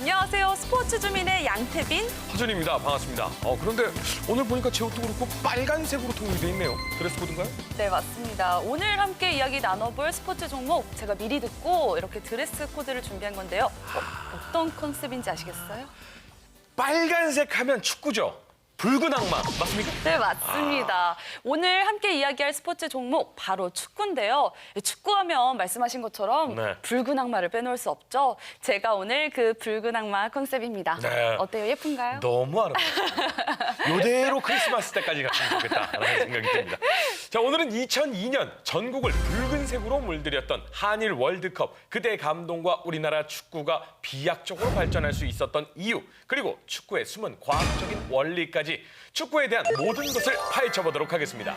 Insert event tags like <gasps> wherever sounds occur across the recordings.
안녕하세요. 스포츠 주민의 양태빈. 허준입니다. 반갑습니다. 어, 그런데 오늘 보니까 제 옷도 그렇고 빨간색으로 통일돼 있네요. 드레스 코드인가요? 네, 맞습니다. 오늘 함께 이야기 나눠볼 스포츠 종목 제가 미리 듣고 이렇게 드레스 코드를 준비한 건데요. 어, 어떤 컨셉인지 아시겠어요? 빨간색 하면 축구죠. 붉은 악마 맞습니까? 네, 맞습니다. 오늘 함께 이야기할 스포츠 종목 바로 축구인데요. 축구하면 말씀하신 것처럼 네. 붉은 악마를 빼놓을 수 없죠. 제가 오늘 그 붉은 악마 컨셉입니다. 네. 어때요? 예쁜가요? 너무 아름다워요. 이대로 크리스마스 때까지 갔으면 좋겠다라는 생각이 듭니다. 자, 오늘은 2002년 전국을 붉은색으로 물들였던 한일 월드컵 그때 감동과 우리나라 축구가 비약적으로 발전할 수 있었던 이유 그리고 축구의 숨은 과학적인 원리까지 축구에 대한 모든 것을 파헤쳐보도록 하겠습니다.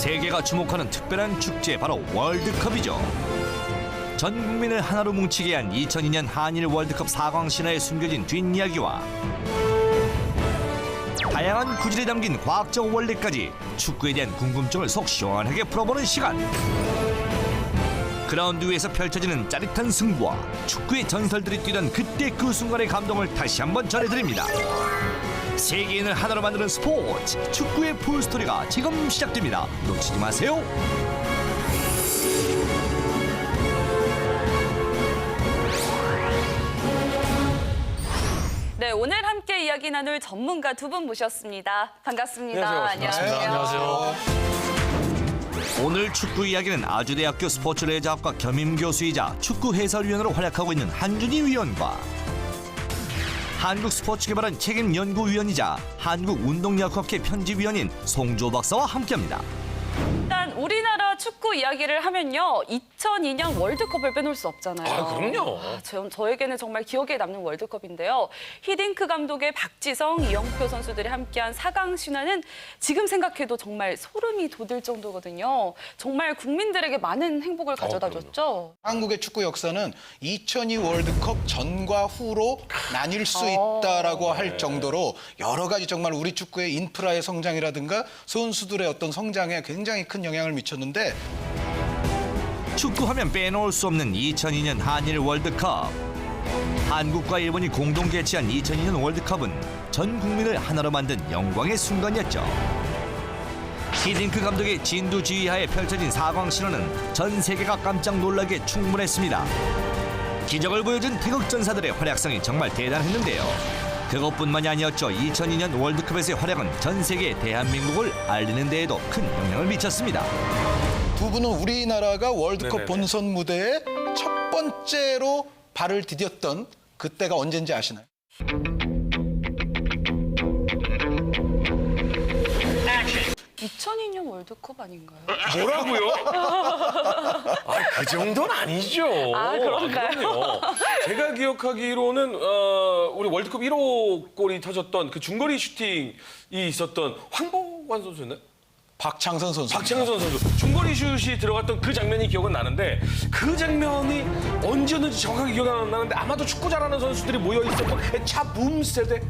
세계가 주목하는 특별한 축제 바로 월드컵이죠. 전 국민을 하나로 뭉치게 한 2002년 한일 월드컵 4광 신화에 숨겨진 뒷이야기와 다양한 구질이 담긴 과학적 원리까지 축구에 대한 궁금증을 속 시원하게 풀어보는 시간. 그라운드 위에서 펼쳐지는 짜릿한 승부와 축구의 전설들이 뛰던 그때 그 순간의 감동을 다시 한번 전해드립니다. 세계인을 하나로 만드는 스포츠 축구의 풀스토리가 지금 시작됩니다. 놓치지 마세요. 네, 오늘 함께 이야기 나눌 전문가 두 분 모셨습니다. 반갑습니다. 안녕하세요. 안녕하세요. 오늘 축구 이야기는 아주대학교 스포츠레저학과 겸임 교수이자 축구 해설위원으로 활약하고 있는 한준희 위원과 한국 스포츠 개발원 책임 연구위원이자 한국 운동야구협회 편집위원인 송조 박사와 함께합니다. 일단 우리나라 축구 이야기를 하면요. 2002년 월드컵을 빼놓을 수 없잖아요. 아, 그럼요. 아, 저, 저에게는 정말 기억에 남는 월드컵인데요. 히딩크 감독의 박지성, 이영표 선수들이 함께한 4강 신화는 지금 생각해도 정말 소름이 돋을 정도거든요. 정말 국민들에게 많은 행복을 가져다 그럼요. 줬죠. 한국의 축구 역사는 2002 월드컵 전과 후로 나뉠 수 어. 있다라고 할 정도로 여러 가지 정말 우리 축구의 인프라의 성장이라든가 선수들의 어떤 성장에 굉장히 큰 영향을 미쳤는데 축구하면 빼놓을 수 없는 2002년 한일 월드컵. 한국과 일본이 공동 개최한 2002년 월드컵은 전 국민을 하나로 만든 영광의 순간이었죠. 히딩크 감독의 진두 지휘하에 펼쳐진 사광 신화는 전 세계가 깜짝 놀라게 충분했습니다. 기적을 보여준 태극 전사들의 활약성이 정말 대단했는데요. 그것뿐만이 아니었죠. 2002년 월드컵에서의 활약은 전 세계에 대한민국을 알리는 데에도 큰 영향을 미쳤습니다. 두 분은 우리나라가 월드컵 네네네. 본선 무대에 첫 번째로 발을 디뎠던 그때가 언젠지 아시나요? 2002년 월드컵 아닌가요? 뭐라고요? <laughs> 아, 그 정도는 아니죠. 아, 그런가요? 그럼요. 제가 기억하기로는 어, 우리 월드컵 1호 골이 터졌던 그 중거리 슈팅이 있었던 황보관 선수였나요? 박창선 선수. 박창선 선수 중거리 슛이 들어갔던 그 장면이 기억은 나는데 그 장면이 언제였는지 정확하게 기억이 안 나는데 아마도 축구 잘하는 선수들이 모여 있었던 그 차붐 세대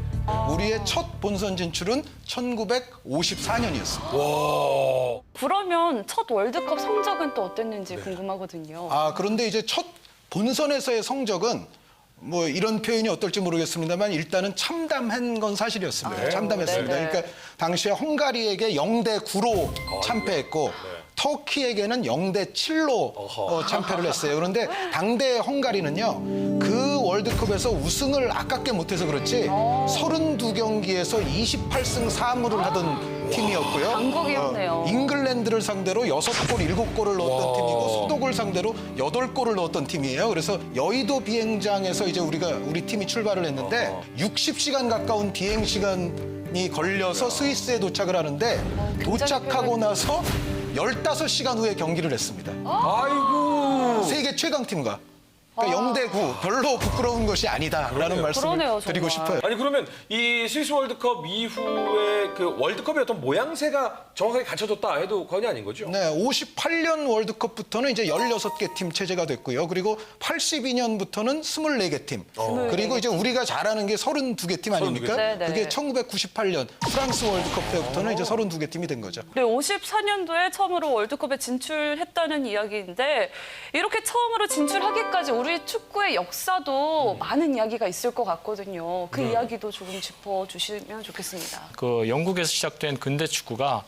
우리의 첫 본선 진출은 1954년이었습니다. 와 그러면 첫 월드컵 성적은 또 네. 어땠는지 궁금하거든요. 아, 그런데 이제 첫 본선에서의 성적은 뭐 이런 표현이 어떨지 모르겠습니다만 일단은 참담한 건 사실이었습니다. 네. 참담했습니다. 네네. 그러니까 당시에 헝가리에게 0대 9로 참패했고 터키에게는 0대 7로 어, 참패를 했어요. 그런데 당대 헝가리는요. 그 월드컵에서 우승을 아깝게 못해서 그렇지 32경기에서 28승 4무를 하던 팀이었고요. 강국이었네요. 어, 잉글랜드를 상대로 6골, 7골을 넣었던 와. 팀이고 소독을 상대로 8골을 넣었던 팀이에요. 그래서 여의도 비행장에서 이제 우리가 우리 팀이 출발을 했는데 60시간 가까운 비행 시간이 걸려서 스위스에 도착을 하는데 도착하고 나서 15시간 후에 경기를 했습니다. 아이고 세계 최강 팀과. 그러니까 0대 9 별로 부끄러운 것이 아니다라는 말씀을 그러네요, 드리고. 싶어요. 아니 그러면 이 스위스 월드컵 이후에 그 월드컵의 어떤 모양새가 정확하게 갖춰졌다 해도 과언이 아닌 거죠? 네, 58년 월드컵부터는 이제 16개 팀 체제가 됐고요. 그리고 82년부터는 24개 팀. 그리고 이제 우리가 잘하는 게 32개 팀 아닙니까? 32개. 네, 네. 그게 1998년 프랑스 월드컵 때부터는 이제 32개 팀이 된 거죠. 네, 54년도에 처음으로 월드컵에 진출했다는 이야기인데 이렇게 처음으로 진출하기까지 우리 축구의 역사도 많은 이야기가 있을 것 같거든요. 그 이야기도 조금 짚어주시면 좋겠습니다. 그 영국에서 시작된 근대 축구가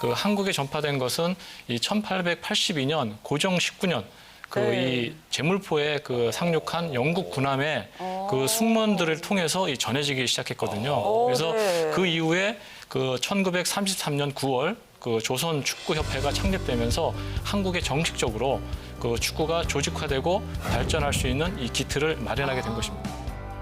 그 한국에 전파된 것은 이 1882년 고정 19년 그 네. 이 제물포에 그 상륙한 영국 군함의 그 승무원들을 통해서 이 전해지기 시작했거든요. 그래서 네. 그 이후에 그 1933년 9월 그 조선 축구 협회가 창립되면서 한국에 정식적으로 그 축구가 조직화되고 발전할 수 있는 이 기틀을 마련하게 된 것입니다.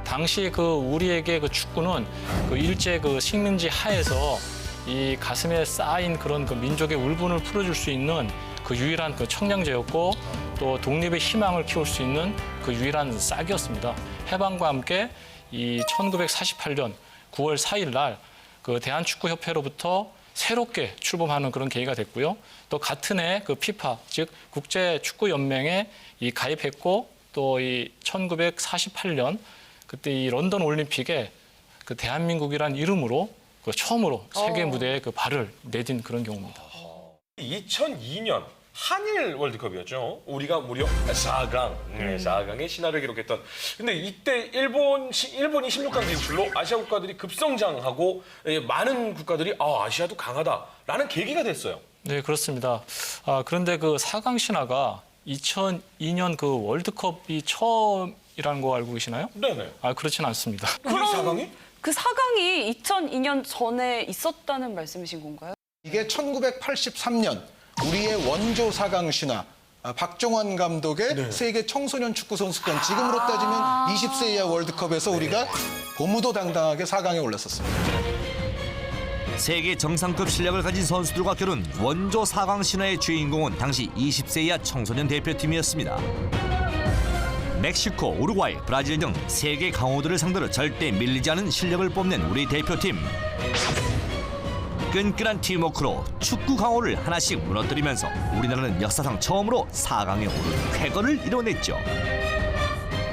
당시 그 우리에게 그 축구는 그 일제 그 식민지 하에서 이 가슴에 쌓인 그런 그 민족의 울분을 풀어줄 수 있는 그 유일한 그 청량제였고 또 독립의 희망을 키울 수 있는 그 유일한 싹이었습니다. 해방과 함께 이 1948년 9월 4일 날 그 대한축구협회로부터 새롭게 출범하는 그런 계기가 됐고요. 또 같은 해 그 피파 즉 국제 축구 연맹에 이 가입했고 또 이 1948년 그때 이 런던 올림픽에 그 대한민국이란 이름으로 그 처음으로 세계 무대에 그 발을 내딘 그런 경우입니다. 2002년 한일 월드컵이었죠. 우리가 무려 4강, 네, 4강의 신화를 기록했던. 근데 이때 일본 시- 일본이 16강 진출로 아시아 국가들이 급성장하고 예, 많은 국가들이 아 아시아도 강하다라는 계기가 됐어요. 네, 그렇습니다. 아, 그런데 그 4강 신화가 2002년 그 월드컵이 처음이라는 거 알고 계시나요? 네네. 아, 그렇진 않습니다. 우리 4강이? 그 4강이 2002년 전에 있었다는 말씀이신 건가요? 이게 1983년 우리의 원조 사강 신화 아, 박종원 감독의 세계 청소년 축구 선수권 지금으로 따지면 20세 이하 월드컵에서 우리가 고무도 당당하게 4강에 올랐었습니다. 세계 정상급 실력을 가진 선수들과 겨룬 원조 4강 신화의 주인공은 당시 20세 이하 청소년 대표팀이었습니다. 멕시코, 우루과이, 브라질 등 세계 강호들을 상대로 절대 밀리지 않은 실력을 뽐낸 우리 대표팀. 끈끈한 팀워크로 축구 강호를 하나씩 무너뜨리면서 우리나라는 역사상 처음으로 4강에 오른 쾌거를 이뤄냈죠.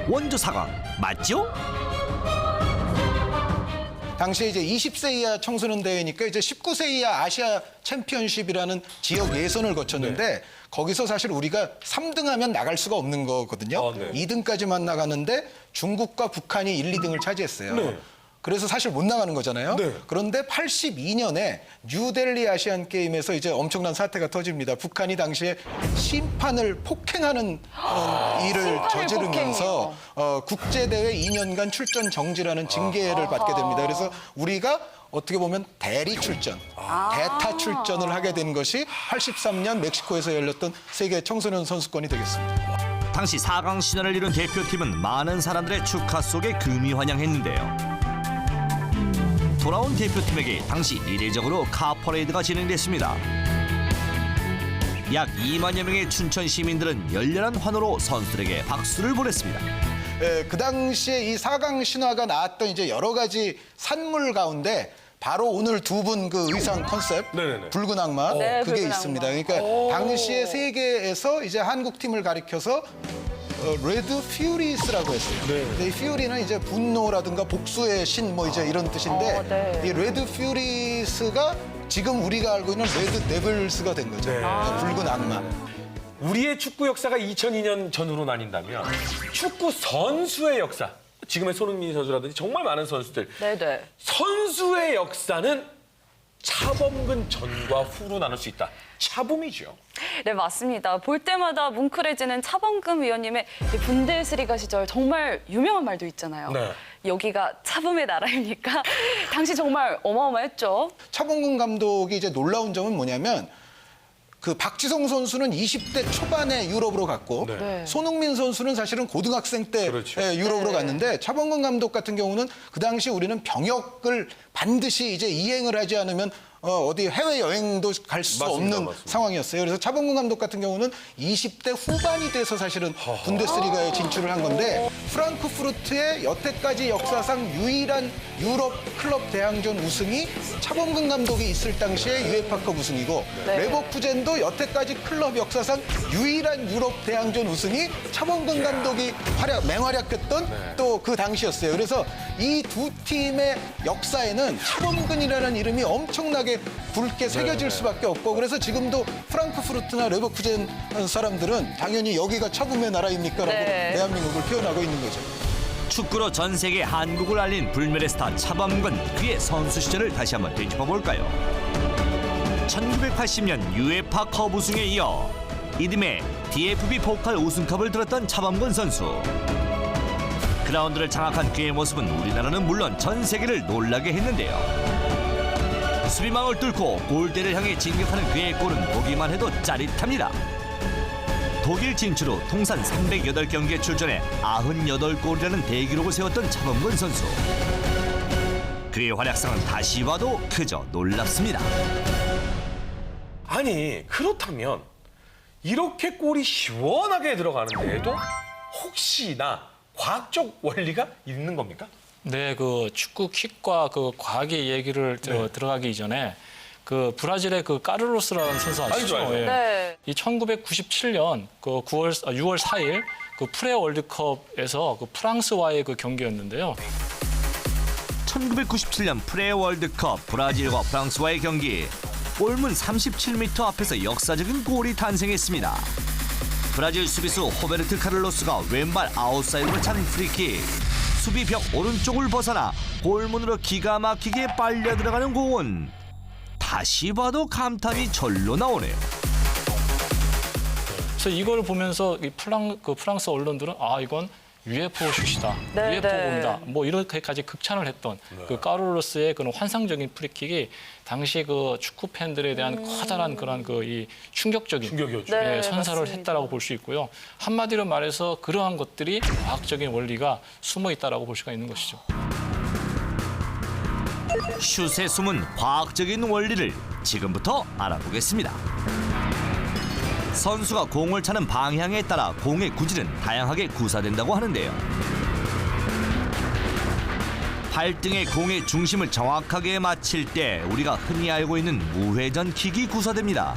원조 4강 맞죠? 당시에 이제 20세 이하 청소년 대회니까 이제 19세 이하 아시아 챔피언십이라는 지역 예선을 거쳤는데 거기서 사실 우리가 3등하면 나갈 수가 없는 거거든요. 아, 네. 2등까지만 나가는데 중국과 북한이 1, 2등을 차지했어요. 네. 그래서 사실 못 나가는 거잖아요. 네. 그런데 82년에 뉴델리 아시안 게임에서 이제 엄청난 사태가 터집니다. 북한이 당시에 심판을 폭행하는 그런 <gasps> 일을 저지르면서 어, 국제 대회 2년간 출전 정지라는 징계를 받게 됩니다. 그래서 우리가 어떻게 보면 대리 출전, 대타 출전을 하게 된 것이 83년 멕시코에서 열렸던 세계 청소년 선수권이 되겠습니다. 당시 4강 신화를 이룬 대표팀은 많은 사람들의 축하 속에 금이 환영했는데요. 돌아온 대표팀에게 당시 이례적으로 카퍼레이드가 진행됐습니다. 약 2만여 명의 춘천 시민들은 열렬한 환호로 선수들에게 박수를 보냈습니다. 예, 그 당시에 이 사강 신화가 나왔던 이제 여러 가지 산물 가운데 바로 오늘 두 분 그 의상 컨셉 네네네. 붉은 악마 네, 그게 붉은 있습니다. 악마. 그러니까 당시에 세계에서 이제 한국 팀을 가리켜서 어, 레드 퓨리스라고 했어요. 근데 이 퓨리는 이제 분노라든가 복수의 신 뭐 이제 이런 뜻인데 어, 네. 이 레드 퓨리스가 지금 우리가 알고 있는 레드 데블스가 된 거죠. 네. 그러니까 붉은 악마. 우리의 축구 역사가 2002년 전으로 나뉜다면 축구 선수의 역사, 지금의 손흥민 선수라든지 정말 많은 선수들 네네. 선수의 역사는 차범근 전과 후로 나눌 수 있다. 차범이죠. 네, 맞습니다. 볼 때마다 뭉클해지는 차범근 위원님의 이 분데스리가 시절 정말 유명한 말도 있잖아요. 네. 여기가 차범의 나라입니까? <laughs> 당시 정말 어마어마했죠. 차범근 감독이 이제 놀라운 점은 뭐냐면 그 박지성 선수는 20대 초반에 유럽으로 갔고 네. 네. 손흥민 선수는 사실은 고등학생 때 그렇죠. 예, 유럽으로 네. 갔는데 차범근 감독 같은 경우는 그 당시 우리는 병역을 반드시 이제 이행을 하지 않으면 어, 어디 해외 여행도 갈 수 맞습니다, 없는 맞습니다. 상황이었어요. 그래서 차범근 감독 같은 경우는 20대 후반이 돼서 사실은 분데스리가에 진출을 한 건데 프랑크푸르트의 여태까지 역사상 유일한 유럽 클럽 대항전 우승이 차범근 감독이 있을 당시에 유에파컵 우승이고 네. 레버쿠젠도 여태까지 클럽 역사상 유일한 유럽 대항전 우승이 차범근 감독이 활약 맹활약했던 또 그 당시였어요. 그래서 이 두 팀의 역사에는 차범근이라는 이름이 엄청나게 머릿속에 굵게 새겨질 수밖에 없고 그래서 지금도 프랑크푸르트나 레버쿠젠 사람들은 당연히 여기가 차붐의 나라입니까라고 네. 대한민국을 표현하고 있는 거죠. 축구로 전 세계 한국을 알린 불멸의 스타 차범근 그의 선수 시절을 다시 한번 되짚어 볼까요? 1980년 UEFA 컵 우승에 이어 이듬해 DFB 포칼 우승컵을 들었던 차범근 선수. 그라운드를 장악한 그의 모습은 우리나라는 물론 전 세계를 놀라게 했는데요. 수비망을 뚫고 골대를 향해 진격하는 그의 골은 보기만 해도 짜릿합니다. 독일 진출 후 통산 308경기에 출전해 98골이라는 대기록을 세웠던 차범근 선수. 그의 활약상은 다시 봐도 그저 놀랍습니다. 아니 그렇다면 이렇게 골이 시원하게 들어가는데도 혹시나 과학적 원리가 있는 겁니까? 네, 그 축구 킥과 그 과학의 얘기를 저 네. 들어가기 이전에 그 브라질의 그 까르로스라는 선수 아시죠? 알죠, 알죠. 예. 네. 이 1997년 그 9월 6월 4일 그 프레 월드컵에서 그 프랑스와의 그 경기였는데요. 1997년 프레 월드컵 브라질과 프랑스와의 경기 골문 37m 앞에서 역사적인 골이 탄생했습니다. 브라질 수비수 호베르트 카를로스가 왼발 아웃사이드로 찬 프리킥 수비벽 오른쪽을 벗어나 골문으로 기가 막히게 빨려 들어가는 공은 다시 봐도 감탄이 절로 나오네요. 그래서 이걸 보면서 이 프랑 그 프랑스 언론들은 아 이건 UFO 슛이다, 네, UFO 네. 공이다, 뭐 이렇게까지 극찬을 했던 그 까르로스의 그런 환상적인 프리킥이 당시 그 축구 팬들에 대한 커다란 그런 그 이 충격적인 충격이었죠. 네, 예, 선사를 맞습니다. 했다라고 볼 수 있고요. 한마디로 말해서 그러한 것들이 과학적인 원리가 숨어 있다라고 볼 수가 있는 것이죠. 슛의 숨은 과학적인 원리를 지금부터 알아보겠습니다. 선수가 공을 차는 방향에 따라 공의 구질은 다양하게 구사된다고 하는데요. 발등에 공의 중심을 정확하게 맞힐 때 우리가 흔히 알고 있는 무회전 킥이 구사됩니다.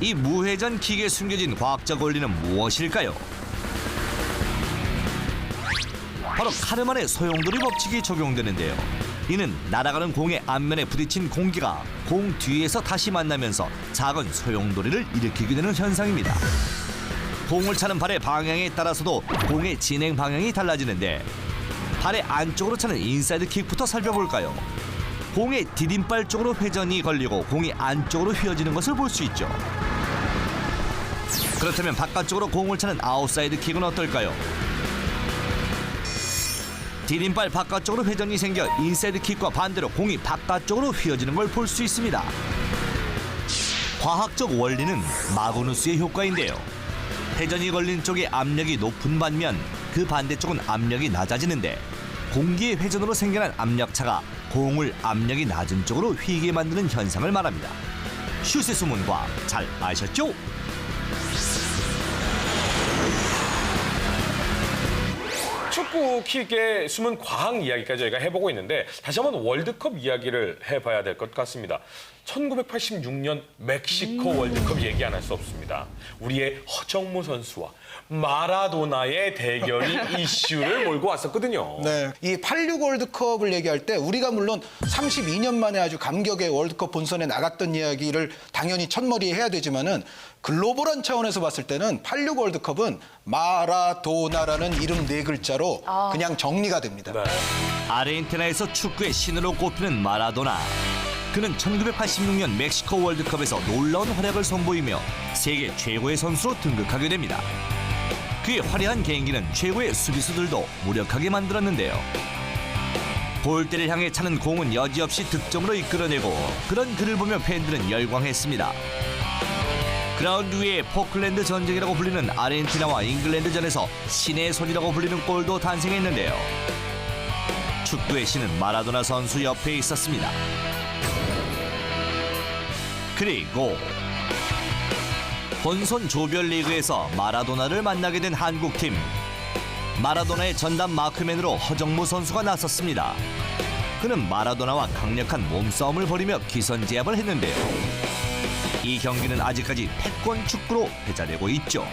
이 무회전 킥에 숨겨진 과학적 원리는 무엇일까요? 바로 카르만의 소용돌이 법칙이 적용되는데요. 이는 날아가는 공의 앞면에 부딪힌 공기가 공 뒤에서 다시 만나면서 작은 소용돌이를 일으키게 되는 현상입니다. 공을 차는 발의 방향에 따라서도 공의 진행 방향이 달라지는데 발의 안쪽으로 차는 인사이드 킥부터 살펴볼까요? 공의 디딤발 쪽으로 회전이 걸리고 공이 안쪽으로 휘어지는 것을 볼 수 있죠. 그렇다면 바깥쪽으로 공을 차는 아웃사이드 킥은 어떨까요? 디딤발 바깥쪽으로 회전이 생겨 인사이드 킥과 반대로 공이 바깥쪽으로 휘어지는 걸 볼 수 있습니다. 과학적 원리는 마그누스의 효과인데요. 회전이 걸린 쪽의 압력이 높은 반면 그 반대쪽은 압력이 낮아지는데 공기의 회전으로 생겨난 압력차가 공을 압력이 낮은 쪽으로 휘게 만드는 현상을 말합니다. 슛의 수문과 잘 아셨죠? 축구 킥의 숨은 과학 이야기까지 저희가 해보고 있는데 다시 한번 월드컵 이야기를 해봐야 될 것 같습니다. 1986년 멕시코 월드컵 얘기 안 할 수 없습니다. 우리의 허정무 선수와 마라도나의 대결이 <laughs> 이슈를 몰고 왔었거든요. 네. 이 86 월드컵을 얘기할 때 우리가 물론 32년 만에 아주 감격의 월드컵 본선에 나갔던 이야기를 당연히 첫머리에 해야 되지만은 글로벌한 차원에서 봤을 때는 86 월드컵은 마라도나라는 이름 네 글자로 그냥 정리가 됩니다. 네. 아르헨티나에서 축구의 신으로 꼽히는 마라도나. 그는 1986년 멕시코 월드컵에서 놀라운 활약을 선보이며 세계 최고의 선수로 등극하게 됩니다. 그의 화려한 개인기는 최고의 수비수들도 무력하게 만들었는데요. 골대를 향해 차는 공은 여지없이 득점으로 이끌어내고 그런 그를 보며 팬들은 열광했습니다. 그라운드 위에 포클랜드 전쟁이라고 불리는 아르헨티나와 잉글랜드전에서 신의 손이라고 불리는 골도 탄생했는데요. 축구의 신은 마라도나 선수 옆에 있었습니다. 그리고 본선 조별리그에서 마라도나를 만나게 된 한국팀. 마라도나의 전담 마크맨으로 허정무 선수가 나섰습니다. 그는 마라도나와 강력한 몸싸움을 벌이며 기선제압을 했는데요. 이 경기는 아직까지 패권 축구로 회자되고 있죠.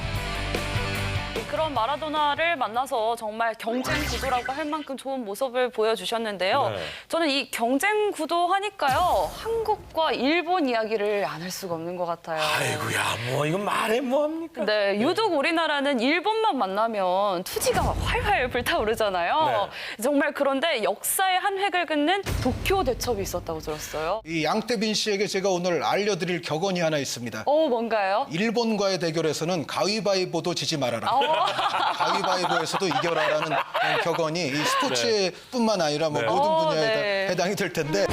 그런 마라도나를 만나서 정말 경쟁 구도라고 할 만큼 좋은 모습을 보여주셨는데요. 네. 저는 이 경쟁 구도 하니까요. 한국과 일본 이야기를 안 할 수가 없는 것 같아요. 아이고야, 뭐 이건 말해 뭐합니까? 네, 유독 우리나라는 일본만 만나면 투지가 활활 불타오르잖아요. 정말 그런데 역사의 한 획을 긋는 도쿄 대첩이 있었다고 들었어요. 이 양태빈 씨에게 제가 오늘 알려드릴 격언이 하나 있습니다. 어, 뭔가요? 일본과의 대결에서는 가위바위보도 지지 말아라. 어. 가위바위보에서도 이겨라라는 격언이 이 스포츠뿐만 아니라 뭐 네. 모든 어, 분야에 다 네. 해당이 될 텐데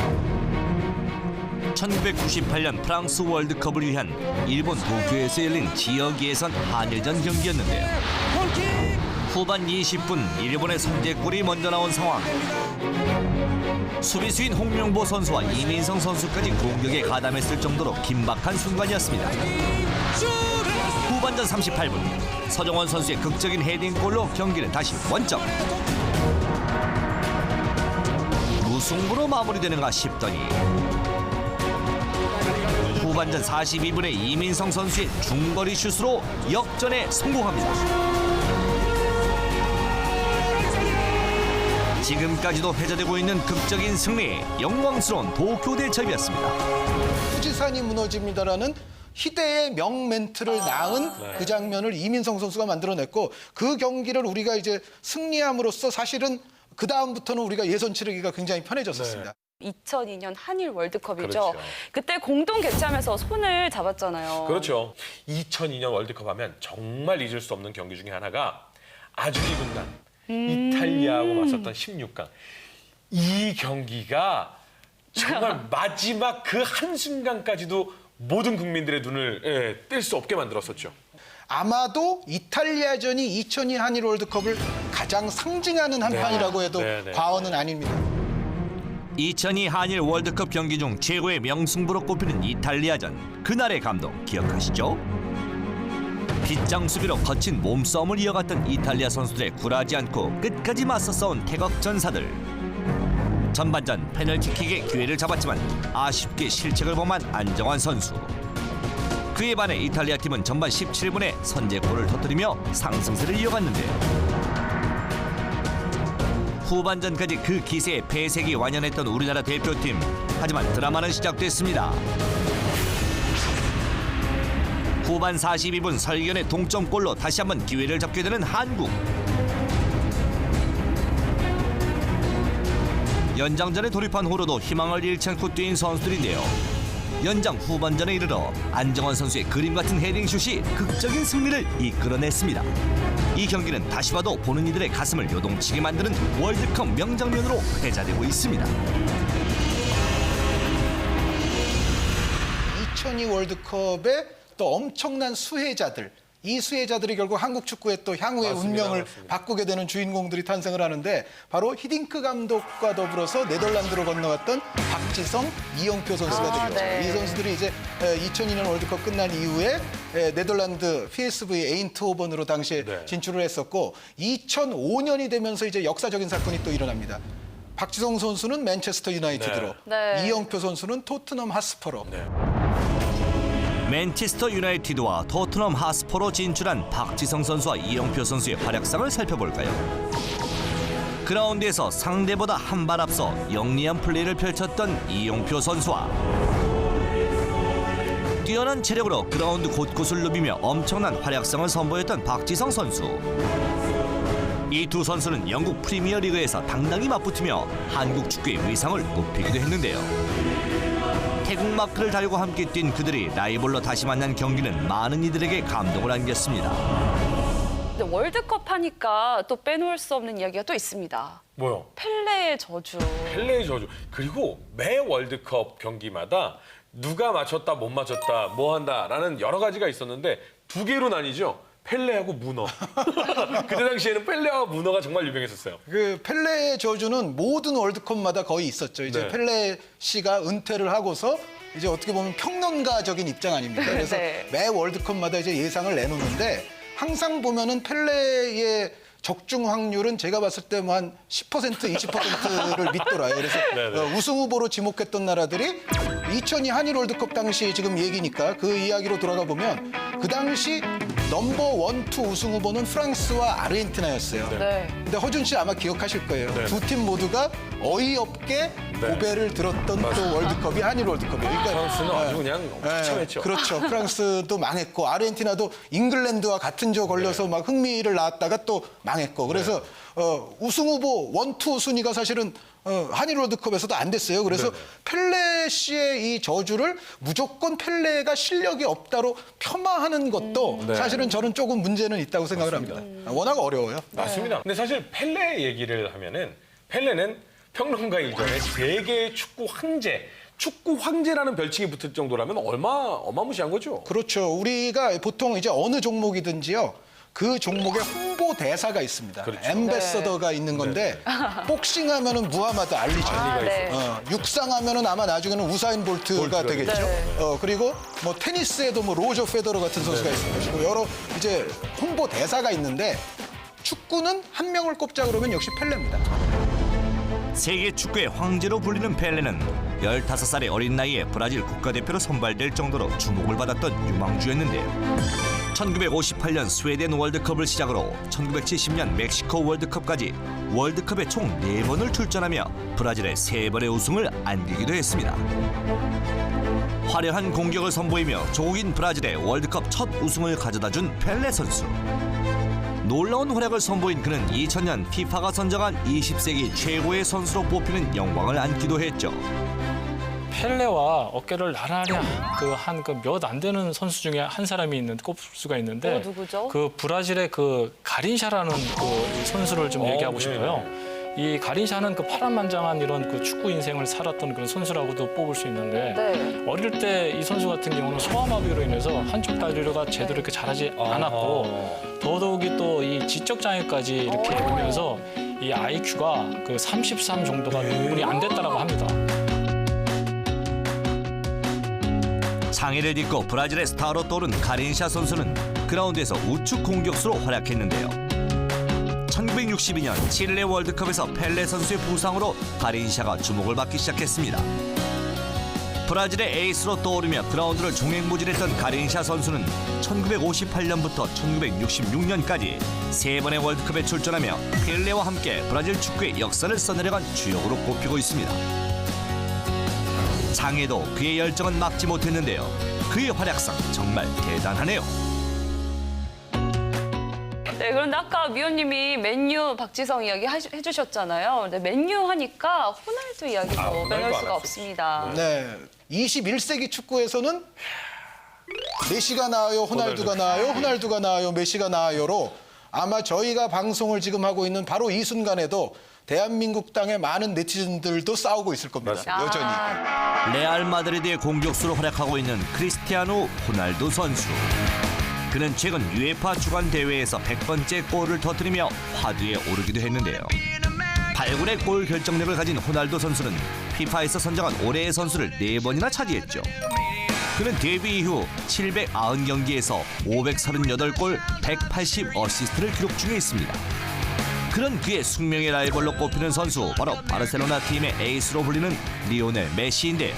1998년 프랑스 월드컵을 위한 일본 도쿄에서 열린 지역 예선 한일전 경기였는데요. 후반 20분 일본의 선제골이 먼저 나온 상황. 수비수인 홍명보 선수와 이민성 선수까지 공격에 가담했을 정도로 긴박한 순간이었습니다. 후반전 38분 서정원 선수의 극적인 헤딩골로 경기는 다시 원점. 무승부로 마무리되는가 싶더니 후반전 42분에 이민성 선수의 중거리 슛으로 역전에 성공합니다. 지금까지도 회자되고 있는 극적인 승리, 영광스러운 도쿄 대첩이었습니다. 후지산이 무너집니다라는 희대의 명멘트를 낳은 네. 그 장면을 이민성 선수가 만들어냈고 그 경기를 우리가 이제 승리함으로써 사실은 그 다음부터는 우리가 예선 치르기가 굉장히 편해졌었습니다. 2002년 한일 월드컵이죠. 그렇죠. 그때 공동 개최하면서 손을 잡았잖아요. 그렇죠. 2002년 월드컵 하면 정말 잊을 수 없는 경기 중에 하나가 아주리 군단 이탈리아하고 맞섰던 16강. 이 경기가 정말 <laughs> 마지막 그 한순간까지도 모든 국민들의 눈을 예, 뗄 수 없게 만들었었죠. 아마도 이탈리아전이 2002 한일 월드컵을 가장 상징하는 한 네. 판이라고 해도 네, 네. 과언은 아닙니다. 2002 한일 월드컵 경기 중 최고의 명승부로 꼽히는 이탈리아전 그날의 감동 기억하시죠? 빗장 수비로 거친 몸싸움을 이어갔던 이탈리아 선수들의 굴하지 않고 끝까지 맞서 싸운 태극 전사들 전반전 페널티킥의 기회를 잡았지만 아쉽게 실책을 범한 안정환 선수 그에 반해 이탈리아 팀은 전반 17분에 선제골을 터뜨리며 상승세를 이어갔는데요 후반전까지 그 기세에 패색이 완연했던 우리나라 대표팀. 하지만 드라마는 시작됐습니다. 후반 42분 설견의 동점골로 다시 한번 기회를 잡게 되는 한국. 연장전에 돌입한 후로도 희망을 잃지 않고 뛴 선수들인데요. 연장 후반전에 이르러 안정환 선수의 그림 같은 헤딩슛이 극적인 승리를 이끌어냈습니다. 이 경기는 다시 봐도 보는 이들의 가슴을 요동치게 만드는 월드컵 명장면으로 회자되고 있습니다. 2002 월드컵에 또 엄청난 수혜자들 이 수혜자들이 결국 한국 축구의 또 향후의 맞습니다, 운명을 맞습니다. 바꾸게 되는 주인공들이 탄생을 하는데 바로 히딩크 감독과 더불어서 네덜란드로 건너갔던 박지성, 이영표 선수가 아, 되겠죠. 네. 이 선수들이 이제 2002년 월드컵 끝난 이후에 에, 네덜란드 PSV 에인트호번으로 당시에 네. 진출을 했었고 2005년이 되면서 이제 역사적인 사건이 또 일어납니다. 박지성 선수는 맨체스터 유나이티드로, 네. 네. 이영표 선수는 토트넘 하스퍼로, 맨체스터 유나이티드와 토트넘 하스퍼로 진출한 박지성 선수와 이영표 선수의 활약상을 살펴볼까요? 그라운드에서 상대보다 한 발 앞서 영리한 플레이를 펼쳤던 이영표 선수와 뛰어난 체력으로 그라운드 곳곳을 누비며 엄청난 활약상을 선보였던 박지성 선수. 이 두 선수는 영국 프리미어리그에서 당당히 맞붙으며 한국 축구의 위상을 높이기도 했는데요. 태국 마크를 달고 함께 뛴 그들이 라이벌로 다시 만난 경기는 많은 이들에게 감동을 안겼습니다. 근데 월드컵 하니까 또 빼놓을 수 없는 이야기가 또 있습니다. 뭐요? 펠레의 저주. 펠레의 저주. 그리고 매 월드컵 경기마다 누가 맞췄다 못 맞췄다 뭐 한다라는 여러 가지가 있었는데 두 개로 나뉘죠. 펠레하고 문어. <laughs> 그때 당시에는 펠레와 문어가 정말 유명했었어요. 그 펠레의 저주는 모든 월드컵마다 거의 있었죠. 이제 네. 펠레 씨가 은퇴를 하고서 이제 어떻게 보면 평론가적인 입장 아닙니까? <laughs> 그래서 네. 매 월드컵마다 이제 예상을 내놓는데 항상 보면은 펠레의 적중 확률은 제가 봤을 때 뭐 한 10% 20%를 믿더라요. 그래서 네네. 어, 우승 후보로 지목했던 나라들이 2002 한일 월드컵 당시 지금 얘기니까 그 이야기로 돌아가 보면 그 당시 넘버 원, 투 우승 후보는 프랑스와 아르헨티나였어요. 네. 근데 허준 씨 아마 기억하실 거예요. 두팀 모두가 어이없게 고배를 들었던 또 월드컵이 한일 월드컵이에요. 그러니까 프랑스는 아주 그냥 처참했죠. 그렇죠. 프랑스도 망했고 아르헨티나도 잉글랜드와 같은 조 걸려서 네. 막 흥미를 낳았다가 또 망했고 그래서 어, 우승 후보 원투 순위가 사실은 어, 한일 월드컵에서도 안 됐어요. 그래서 네, 펠레 씨의 이 저주를 무조건 펠레가 실력이 없다로 폄하하는 것도 네. 사실은 저는 조금 문제는 있다고 생각을 합니다. 워낙 어려워요. 맞습니다. 근데 사실 펠레 얘기를 하면은 펠레는 평론가 이전에 세계 축구 황제, 축구 황제라는 별칭이 붙을 정도라면 얼마 어마무시한 거죠. 그렇죠. 우리가 보통 이제 어느 종목이든지요. 그 종목에 홍보 대사가 있습니다. 그렇죠. 엠베서더가 있는 건데 복싱하면은 무하마드 알리죠. 아, 네. 어, 육상하면은 아마 나중에는 우사인 볼트가 볼트가 되겠죠. 네. 어, 그리고 뭐 테니스에도 뭐 로저 페더러 같은 선수가 있을 것이고 여러 이제 홍보 대사가 있는데 축구는 한 명을 꼽자 그러면 역시 펠레입니다. 세계 축구의 황제로 불리는 펠레는 15살의 어린 나이에 브라질 국가대표로 선발될 정도로 주목을 받았던 유망주였는데요. 1958년 스웨덴 월드컵을 시작으로 1970년 멕시코 월드컵까지 월드컵에 총 4번을 출전하며 브라질의 3번의 우승을 안기기도 했습니다. 화려한 공격을 선보이며 조국인 브라질의 월드컵 첫 우승을 가져다준 펠레 선수. 놀라운 활약을 선보인 그는 2000년 피파가 선정한 20세기 최고의 선수로 뽑히는 영광을 안기도 했죠. 펠레와 어깨를 나란히 그한 그 몇 안 되는 선수 중에 한 사람이 있는 꼽을 수가 있는데 어, 누구죠? 그 브라질의 그 가린샤라는 그 선수를 좀 어, 얘기하고 네. 싶어요. 이 가린샤는 그 파란만장한 이런 그 축구 인생을 살았던 그런 선수라고도 뽑을 수 있는데 네. 어릴 때 이 선수 같은 경우는 소아마비로 인해서 한쪽 다리가 제대로 이렇게 자라지 않았고 더더욱이 또 이 지적 장애까지 이렇게 어. 오면서 이 IQ가 그 33 정도가 분이 안 됐다라고 합니다. 장애를 딛고 브라질의 스타로 떠오른 가린샤 선수는 그라운드에서 우측 공격수로 활약했는데요. 1962년 칠레 월드컵에서 펠레 선수의 부상으로 가린샤가 주목을 받기 시작했습니다. 브라질의 에이스로 떠오르며 그라운드를 종횡무진했던 가린샤 선수는 1958년부터 1966년까지 세 번의 월드컵에 출전하며 펠레와 함께 브라질 축구의 역사를 써내려간 주역으로 꼽히고 있습니다. 장애도 그의 열정은 막지 못했는데요. 그의 활약상 정말 대단하네요. 네, 그런데 아까 미호님이 맨유 박지성 이야기 하시- 해주셨잖아요. 근데 맨유 하니까 호날두 이야기도 아, 호날두 빼놓을 안 수가 없습니다. 네. 21세기 축구에서는 메시가 나아요, 호날두가 나아요, 호날두가 나아요, 메시가 나아요로 아마 저희가 방송을 지금 하고 있는 바로 이 순간에도 대한민국 땅의 많은 네티즌들도 싸우고 있을 겁니다. 맞습니다. 여전히. 아, 레알 마드리드의 공격수로 활약하고 있는 크리스티아노 호날두 선수. 그는 최근 UEFA 주간 대회에서 100번째 골을 터뜨리며 화두에 오르기도 했는데요. 발굴의 골 결정력을 가진 호날두 선수는 피파에서 선정한 올해의 선수를 4번이나 차지했죠. 그는 데뷔 이후 790경기에서 538골, 180 어시스트를 기록 중에 있습니다. 그런 그의 숙명의 라이벌로 꼽히는 선수 바로 바르셀로나 팀의 에이스로 불리는 리오넬 메시인데요.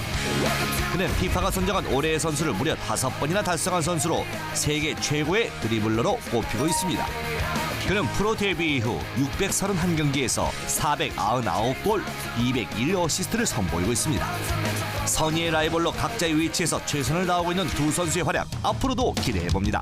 그는 피파가 선정한 올해의 선수를 무려 다섯 번이나 달성한 선수로 세계 최고의 드리블러로 꼽히고 있습니다. 그는 프로 데뷔 이후 631경기에서 499골, 201 어시스트를 선보이고 있습니다. 선의의 라이벌로 각자의 위치에서 최선을 다하고 있는 두 선수의 활약 앞으로도 기대해 봅니다.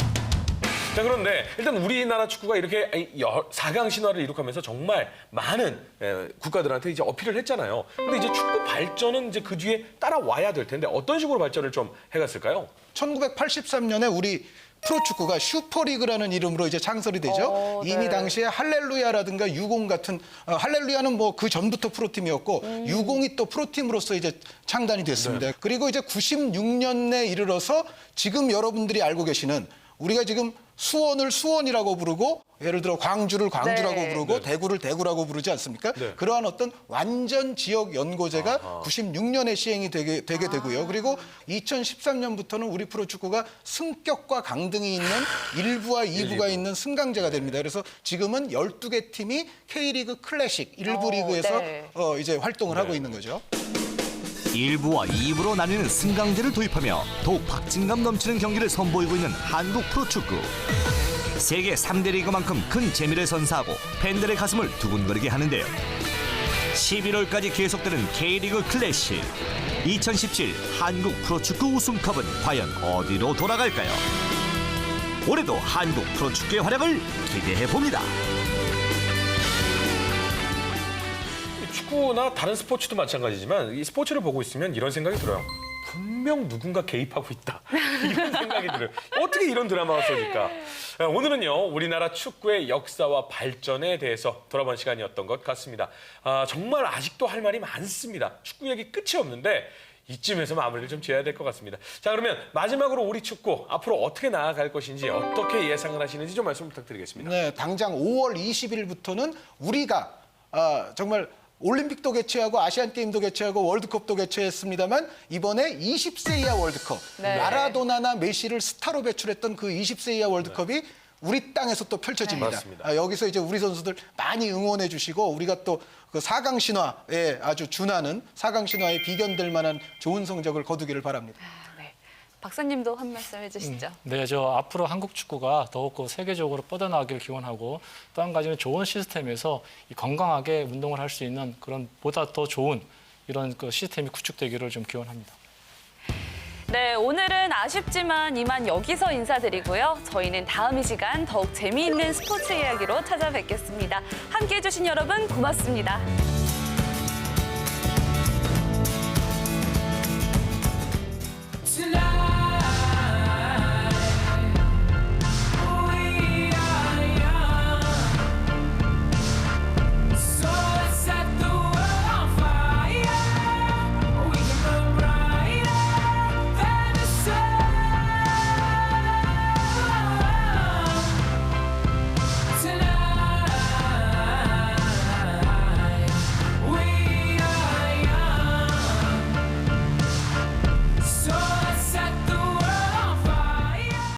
자 그런데 일단 우리나라 축구가 이렇게 4강 신화를 이룩하면서 정말 많은 에, 국가들한테 이제 어필을 했잖아요. 근데 이제 축구 발전은 이제 그 뒤에 따라와야 될 텐데 어떤 식으로 발전을 좀 해갔을까요? 1983년에 우리 프로축구가 슈퍼리그라는 이름으로 이제 창설이 되죠. 어, 네. 이미 당시에 할렐루야라든가 유공 같은 어, 할렐루야는 뭐 그 전부터 프로팀이었고 음. 유공이 또 프로팀으로서 이제 창단이 네. 됐습니다. 그리고 이제 96년에 이르러서 지금 여러분들이 알고 계시는 우리가 지금 수원을 수원이라고 부르고 예를 들어 광주를 광주라고 네. 부르고 대구를 대구라고 부르지 않습니까? 네. 그러한 어떤 완전 지역 연고제가 96년에 시행이 되게, 되게 되고요. 그리고 2013년부터는 우리 프로축구가 승격과 강등이 있는 1부와 2부가 있는 승강제가 됩니다. 그래서 지금은 12개 팀이 K리그 클래식 일부 어, 리그에서 네. 어, 이제 활동을 하고 있는 거죠. 1부와 2부로 나뉘는 승강제를 도입하며 더욱 박진감 넘치는 경기를 선보이고 있는 한국 프로축구. 세계 3대 리그만큼 큰 재미를 선사하고 팬들의 가슴을 두근거리게 하는데요. 11월까지 계속되는 K리그 클래식 2017 한국 프로축구 우승컵은 과연 어디로 돌아갈까요? 올해도 한국 프로축구의 활약을 기대해 봅니다. 축구나 다른 스포츠도 마찬가지지만 이 스포츠를 보고 있으면 이런 생각이 들어요. 분명 누군가 개입하고 있다. <laughs> 이런 생각이 들어요. 어떻게 이런 드라마가 써질까? 아, 오늘은요, 우리나라 축구의 역사와 발전에 대해서 돌아본 시간이었던 것 같습니다. 아, 정말 아직도 할 말이 많습니다. 축구 얘기 끝이 없는데 이쯤에서 마무리를 좀 지어야 될 것 같습니다. 자, 그러면 마지막으로 우리 축구 앞으로 어떻게 나아갈 것인지 어떻게 예상을 하시는지 좀 말씀 부탁드리겠습니다. 네, 당장 5월 20일부터는 우리가 아, 정말 올림픽도 개최하고 아시안 게임도 개최하고 월드컵도 개최했습니다만 이번에 20세 이하 월드컵 네. 마라도나나 메시를 스타로 배출했던 그 20세 이하 월드컵이 우리 땅에서 또 펼쳐집니다. 네. 맞습니다. 아, 여기서 이제 우리 선수들 많이 응원해 주시고 우리가 또 그 4강 신화에 아주 준하는 4강 신화에 비견될 만한 좋은 성적을 거두기를 바랍니다. 네. 박사님도 한 말씀 해주시죠. 네, 저 앞으로 한국 축구가 더욱 그 세계적으로 뻗어나가길 기원하고 또 한 가지는 좋은 시스템에서 이 건강하게 운동을 할 수 있는 그런 보다 더 좋은 이런 그 시스템이 구축되기를 좀 기원합니다. 네, 오늘은 아쉽지만 이만 여기서 인사드리고요. 저희는 다음 이 시간 더욱 재미있는 스포츠 이야기로 찾아뵙겠습니다. 함께해 주신 여러분 고맙습니다.